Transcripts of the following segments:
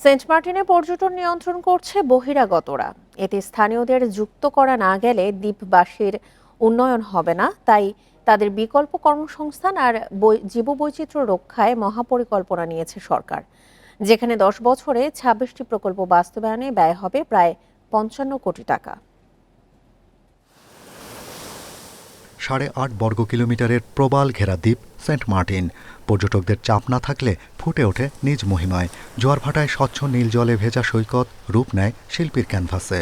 Saint মার্টিনে পর্যটন নিয়ন্ত্রণ করছে বহিরাগতরা। এতে স্থানীয়দের যুক্ত করা না গেলে দ্বীপবাসীর উন্নয়ন হবে না। তাই তাদের বিকল্প কর্মসংস্থান আর জীববৈচিত্র্য রক্ষায় মহাপরিকল্পনা নিয়েছে সরকার। যেখানে দশ বছরে ছাব্বিশটি প্রকল্প বাস্তবায়নে ব্যয় হবে প্রায় পঞ্চান্ন কোটি টাকা। সাড়ে আট বর্গ কিলোমিটারের প্রবাল ঘেরা দ্বীপ সেন্ট মার্টিন। পর্যটকদের চাপ না থাকলে ফুটে ওঠে নিজ মহিমায়। জোয়ার ভাটায় স্বচ্ছ নীল জলে ভেজা সৈকত রূপ নেয় শিল্পীর ক্যানভাসে।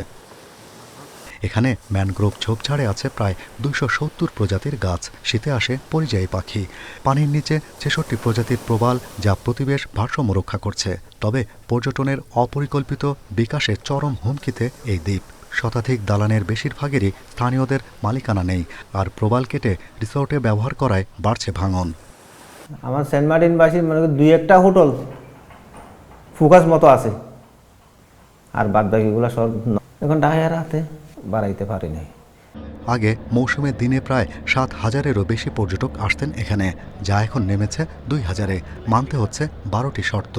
এখানে ম্যানগ্রোভ ঝোপঝাড়ে আছে প্রায় দুইশো সত্তর প্রজাতির গাছ। শীতে আসে পরিযায়ী পাখি। পানির নিচে ছেষট্টি প্রজাতির প্রবাল যা প্রতিবেশ ভারসাম্য রক্ষা করছে। তবে পর্যটনের অপরিকল্পিত বিকাশের চরম হুমকিতে এই দ্বীপ। শতাধিক দালানের বেশিরভাগেরই স্থানীয়দের মালিকানা নেই আর প্রবাল কেটে রিসোর্টে ব্যবহার করায় বাড়ছে ভাঙন। আমার সেন্ট মার্টিনবাসীর মনে দুই একটা হোটেল ফোকাস মতো আছে। আর বাদ বাকিগুলো সব এখন ঢাকায় রাতে বাড়াইতে পারি নাই। আগে মৌসুমের দিনে প্রায় সাত হাজারেরও বেশি পর্যটক আসতেন এখানে। যা এখন নেমেছে দুই হাজারে। মানতে হচ্ছে বারোটি শর্ত।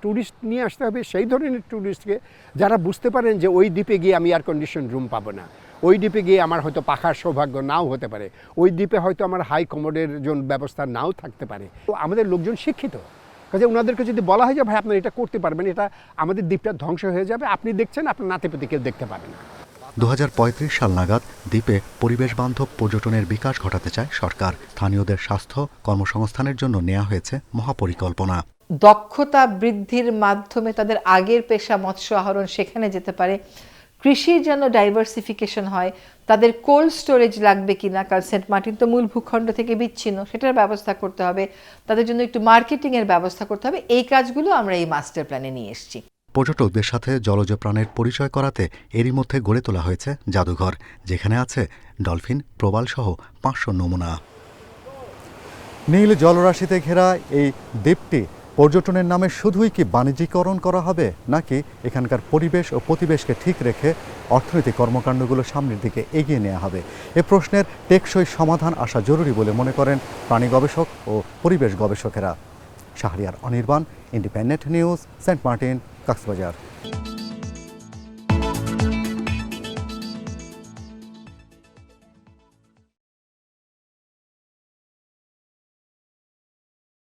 ট্যুরিস্ট নিয়ে আসতে হবে, সেই ধরনের ট্যুরিস্টকে যারা বুঝতে পারেন যে ওই দ্বীপে গিয়ে আমি এয়ার কন্ডিশন রুম পাবো না। ওই দ্বীপে গিয়ে আমার হয়তো পাখার সৌভাগ্য নাও হতে পারে। ওই দ্বীপে হয়তো আমার হাই কমোডের জন্য ব্যবস্থা নাও থাকতে পারে। তো আমাদের লোকজন শিক্ষিত। কাজে ওনাদেরকে যদি বলা হয় যে, ভাই, আপনারা এটা করতে পারবেন, এটা আমাদের দ্বীপটা ধ্বংস হয়ে যাবে, আপনি দেখছেন, আপনার নাতিপতি কেউ দেখতে পাবে না। দু সাল নাগাদ দ্বীপে পরিবেশ বান্ধব পর্যটনের বিকাশ ঘটাতে চায় সরকার। স্থানীয়দের স্বাস্থ্য কর্মসংস্থানের জন্য নেওয়া হয়েছে মহাপরিকল্পনা। দক্ষতা বৃদ্ধির মাধ্যমে তাদের আগের পেশা মৎস্য আহরণ সেখানে যেতে পারে। কৃষির যেন ডাইভার্সিফিকেশন হয়। তাদের কোল্ড স্টোরেজ লাগবে কি না কারণ সেন্ট মার্টিন তো মূল ভূখণ্ড থেকে বিচ্ছিন্ন সেটার ব্যবস্থা করতে হবে। তাদের জন্য একটু মার্কেটিংয়ের ব্যবস্থা করতে হবে। এই কাজগুলো আমরা এই মাস্টার প্ল্যানে নিয়ে এসেছি। পর্যটকদের সাথে জলজ প্রাণের পরিচয় করাতে এরই মধ্যে গড়ে তোলা হয়েছে জাদুঘর যেখানে আছে ডলফিন প্রবাল সহ পাঁচশো নমুনা। নীল জলরাশিতে ঘেরা এই দ্বীপটি পর্যটনের নামে শুধুই কি বাণিজ্যিকরণ করা হবে, নাকি এখানকার পরিবেশ ও প্রতিবেশকে ঠিক রেখে অর্থনৈতিক কর্মকাণ্ডগুলো সামনের দিকে এগিয়ে নেওয়া হবে? এ প্রশ্নের টেকসই সমাধান আসা জরুরি বলে মনে করেন প্রাণী গবেষক ও পরিবেশ গবেষকেরা। Shahriar Anirban, independent news, Saint Martin, Cox's Bazar.